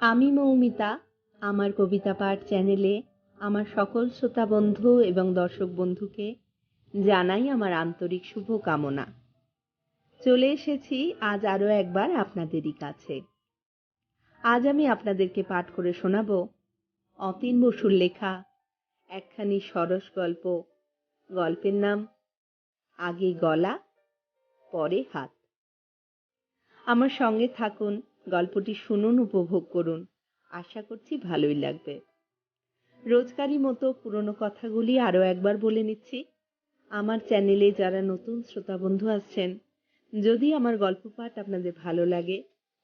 আমি মৌমিতা আমার কবিতা পাঠ চ্যানেলে আমার সকল শ্রোতা বন্ধু এবং দর্শক বন্ধুকে জানাই আমার আন্তরিক শুভ কামনা চলে এসেছি আজ আরও একবার আপনাদেরই কাছে। আজ আমি আপনাদেরকে পাঠ করে শোনাব অতীন বসুর লেখা একখানি সরস গল্প। গল্পের নাম, আগে গলা, পরে হাত। আমার সঙ্গে থাকুন গল্পটি শুনুন, উপভোগ করুন। আশা করছি ভালোই লাগবে। রোজকারই মতো পুরনো কথাগুলি আরও একবার বলে নিচ্ছি। আমার চ্যানেলে যারা নতুন শ্রোতা বন্ধু আসছেন, যদি আমার গল্প পাঠ আপনাদের ভালো লাগে,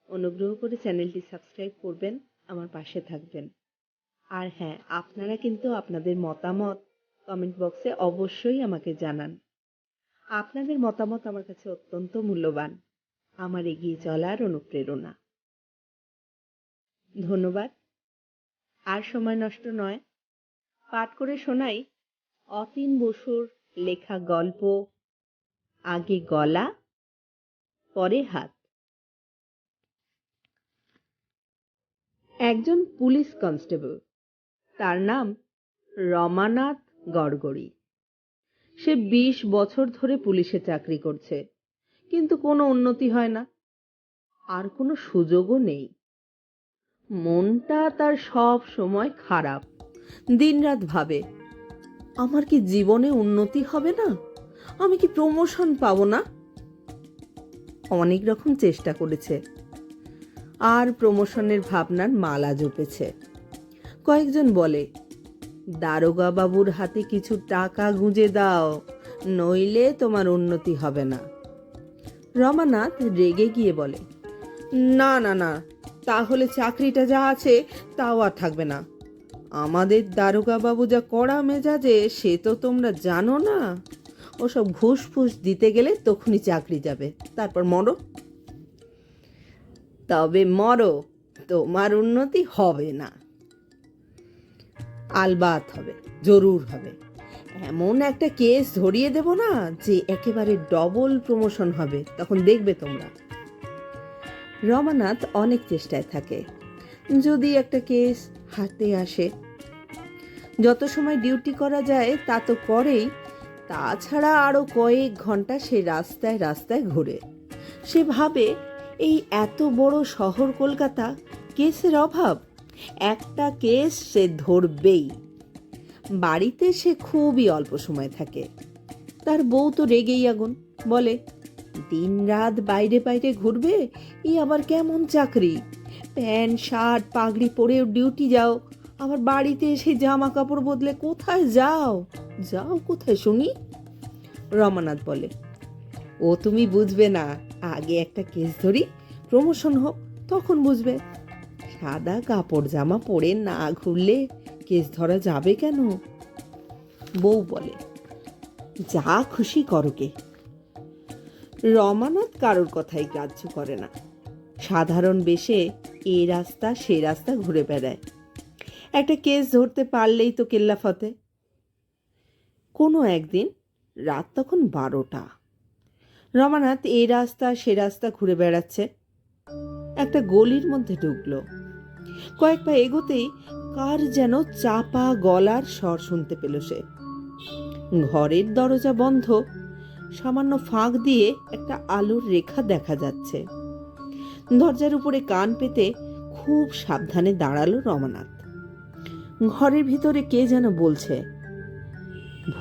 অনুগ্রহ করে চ্যানেলটি সাবস্ক্রাইব করবেন, আমার পাশে থাকবেন। আর হ্যাঁ আপনারা কিন্তু আপনাদের মতামত কমেন্ট বক্সে অবশ্যই আমাকে জানান। আপনাদের মতামত আমার কাছে অত্যন্ত মূল্যবান। আমার এগিয়ে চলার অনুপ্রেরণা। ধন্যবাদ। আর সময় নষ্ট নয়। পাঠ করে শোনাই অতীন বসুর লেখা গল্প, আগে গলা, পরে হাত। একজন পুলিশ কনস্টেবল, তার নাম রমানাথ গড়গড়ি। সে বিশ বছর ধরে পুলিশে চাকরি করছে, কিন্তু কোনো উন্নতি হয় না। আর কোনো সুযোগও নেই। মনটা তার সব সময় খারাপ। দিনরাত ভাবে, আমার কি জীবনে উন্নতি হবে না? আমি কি প্রমোশন পাবো না? অনেক রকম চেষ্টা করেছে। আর প্রমোশনের ভাবনার মালা জপেছে। কয়েকজন বলে দারোগা বাবুর হাতে কিছু টাকা গুঁজে দাও, নইলে তোমার উন্নতি হবে না। রমানাথ রেগে গিয়ে বলে, না না না তাহলে চাকরিটা যা আছে তাও আর থাকবে না। আমাদের দারোগা বাবু যা কড়া মেজাজে, সে তো তোমরা জানো না। ওসব ঘুষ ফুস দিতে গেলে তখনই চাকরি যাবে। তারপর মরো। তবে মরো, তোমার উন্নতি হবে না। আলবাত হবে, জরুর হবে। এমন একটা কেস ধরিয়ে দেব না যে একেবারে ডবল প্রমোশন হবে। তখন দেখবে তোমরা। রমানাথ অনেক চেষ্টায় থাকে। যদি একটা কেস হাতে আসে, যত সময় ডিউটি করা যায়, তা তো করেই তাছাড়া আরও কয়েক ঘণ্টা সে রাস্তায় রাস্তায় ঘুরে। সে ভাবে, এই এত বড় শহর কলকাতা, কেসের অভাব? একটা কেস সে ধরবেই। বাড়িতে সে খুবই অল্প সময় থাকে। তার বউ তো রেগেই আগুন, বলে দিন রাত বাইরে বাইরে ঘুরবে? ই আবার কেমন চাকরি? প্যান্ট, শার্ট, পাগড়ি পরেও ডিউটি যাও। আবার বাড়িতে এসে জামা কাপড় বদলে কোথায় যাও? যাও কোথায় শুনি? রমানাথ বলে, ও তুমি বুঝবে না। আগে একটা কেস ধরি, প্রমোশন হোক, তখন বুঝবে। সাদা কাপড় জামা পরে না ঘুরলে কেস ধরা যাবে কেন? বউ বলে, যা খুশি করোকে রমানাথ কারোর কথাই গ্রাহ্য করে না। সাধারণ বেশে এ রাস্তা, সে রাস্তা ঘুরে বেড়ায়। একটা কেস ধরতে পারলেই তো কেল্লা ফতে। কোনো একদিন রাত তখন বারোটা। রমানাথ এ রাস্তা, সে রাস্তা ঘুরে বেড়াচ্ছে। একটা গলির মধ্যে ঢুকলো। কয়েক পা এগোতেই কার যেন চাপা গলার স্বর শুনতে পেল সে। ঘরের দরজা বন্ধ সামান্য ফাঁক দিয়ে একটা আলোর রেখা দেখা যাচ্ছে। দরজার উপরে কান পেতে খুব সাবধানে দাঁড়াল রমানাথ। ঘরের ভিতরে কে যেন বলছে,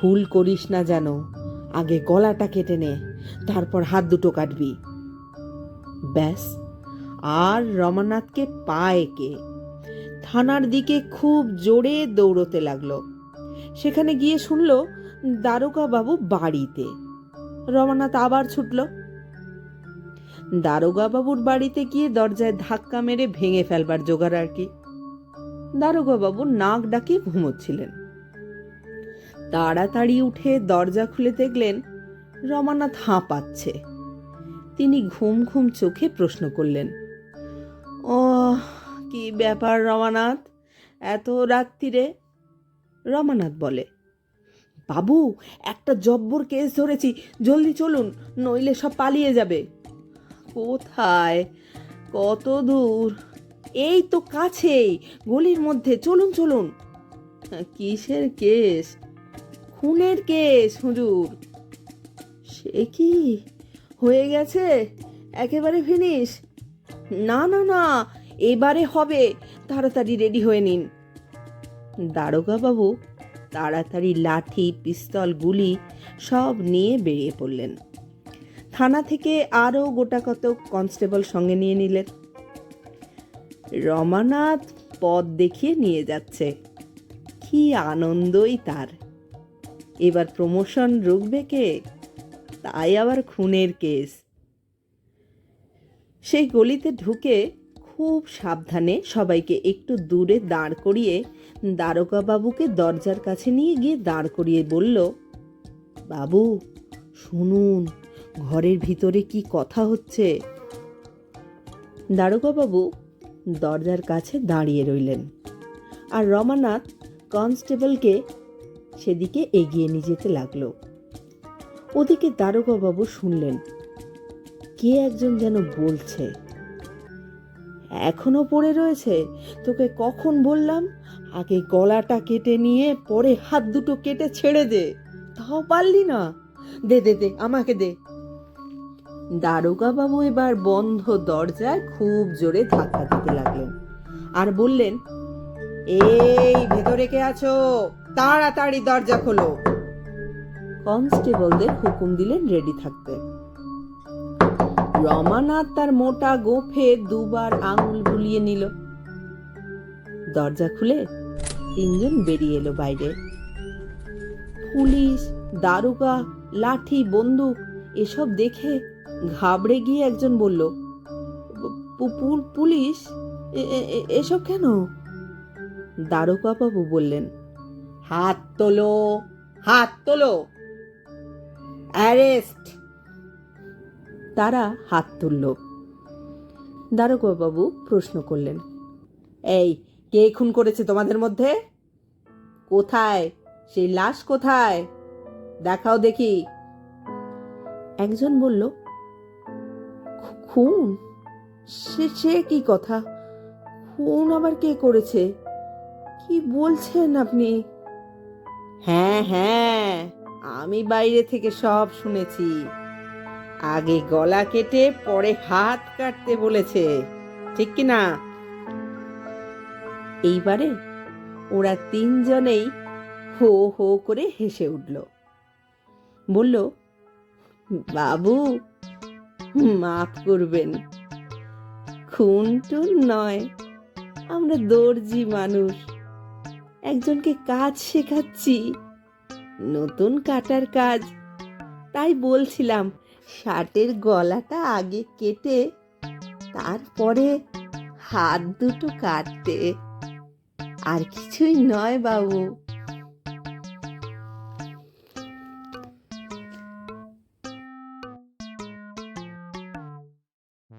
ভুল করিস না যেন, আগে গলাটা কেটে নে, তারপর হাত দুটো কাটবি। ব্যাস, আর রমানাথকে পায় কে? থানার দিকে খুব জোরে দৌড়তে লাগল। সেখানে গিয়ে শুনল দারোগা বাবু বাড়িতে। রমানাথ আবার ছুটল। দারোগা বাবুর বাড়িতে গিয়ে দরজায় ধাক্কা মেরে ভেঙে ফেলবার জোগাড় আর কি। দারোগা বাবু নাক ডাকিয়ে ঘুমোচ্ছিলেন। তাড়াতাড়ি উঠে দরজা খুলে দেখলেন রমানাথ হাঁপাচ্ছে তিনি ঘুম ঘুম চোখে প্রশ্ন করলেন ও কি ব্যাপার রমানাথ? এত রাত্রিরে রমানাথ বলে বাবু, একটা জব্বর কেস ধরেছি, জলদি চলুন, নইলে সব পালিয়ে যাবে। কোথায়? কত দূর? এই তো কাছেই, গলির মধ্যে, চলুন চলুন। কিসের কেস? খুনের কেস, হুজুর। সে কি? হয়ে গেছে? একেবারে ফিনিশ? না না না, এবারে হবে, তাড়াতাড়ি রেডি হয়ে নিন। দারোগা বাবু তাড়াতাড়ি লাঠি, পিস্তল, গুলি সব নিয়ে বেরিয়ে পড়লেন। থানা থেকে আরও গোটা কত কনস্টেবল সঙ্গে নিয়ে নিলেন। রমানাথ পথ দেখিয়ে নিয়ে যাচ্ছে। কি আনন্দই তার। এবার প্রমোশন রুখবে কে? তাই আবার খুনের কেস। সেই গলিতে ঢুকে খুব সাবধানে সবাইকে একটু দূরে দাঁড় করিয়ে দ্বারকা বাবুকে দরজার কাছে নিয়ে গিয়ে দাঁড় করিয়ে বলল, বাবু, শুনুন, ঘরের ভিতরে কি কথা হচ্ছে? বাবু দরজার কাছে দাঁড়িয়ে রইলেন আর রমানাথ কনস্টেবলকে সেদিকে এগিয়ে নিয়ে যেতে লাগল। ওদিকে বাবু শুনলেন, কে একজন যেন বলছে? এখনও পড়ে রয়েছে? তোকে কখন বললাম? আগে গলাটা কেটে নিয়ে পরে হাত দুটো কেটে ছেড়ে দে। তাও পারলি না। দে দে দে, আমাকে দে। দারোগা বাবু এবার বন্ধ দরজায় খুব জোরে ধাক্কা দিতে লাগলেন আর বললেন, এই ভেতরে কে আছো? তাড়াতাড়ি দরজা খোলো। কনস্টেবলদের হুকুম দিলেন রেডি থাকতে। রমানাথ তার মোটা গোফে দুবার আঙুল বুলিয়ে নিল। দরজা খুলে তিনজন বেরিয়ে এলো বাইরে। পুলিশ, দারোগা, লাঠি, বন্দুক এসব দেখে ঘাবড়ে গিয়ে একজন বলল, "পু- পু- পুলিশ? এসব কেন? বাবু বললেন, হাত তোলো হাত তোলো। অ্যারেস্ট! তারা হাত তুলল। বাবু প্রশ্ন করলেন, এই, কে খুন করেছে তোমাদের মধ্যে? কোথায়? সেই লাশ কোথায়? দেখাও দেখি। একজন বলল খুন? সে সে কি কথা? খুন আবার কে করেছে? কি বলছেন আপনি? হ্যাঁ হ্যাঁ আমি বাইরে থেকে সব শুনেছি। আগে গলা কেটে পরে হাত কাটতে বলেছে। ঠিক কি না? এইবারে ওরা তিনজনেই হো হো করে হেসে উঠল। বলল, বাবু, মাফ করবেন। খুন টুন নয়, আমরা দর্জি মানুষ। একজনকে কাজ শেখাচ্ছি, নতুন কাটার কাজ। তাই বলছিলাম শার্টের গলাটা আগে কেটে তারপরে হাত দুটো কাটতে। আর কিছুই নয় বাবু।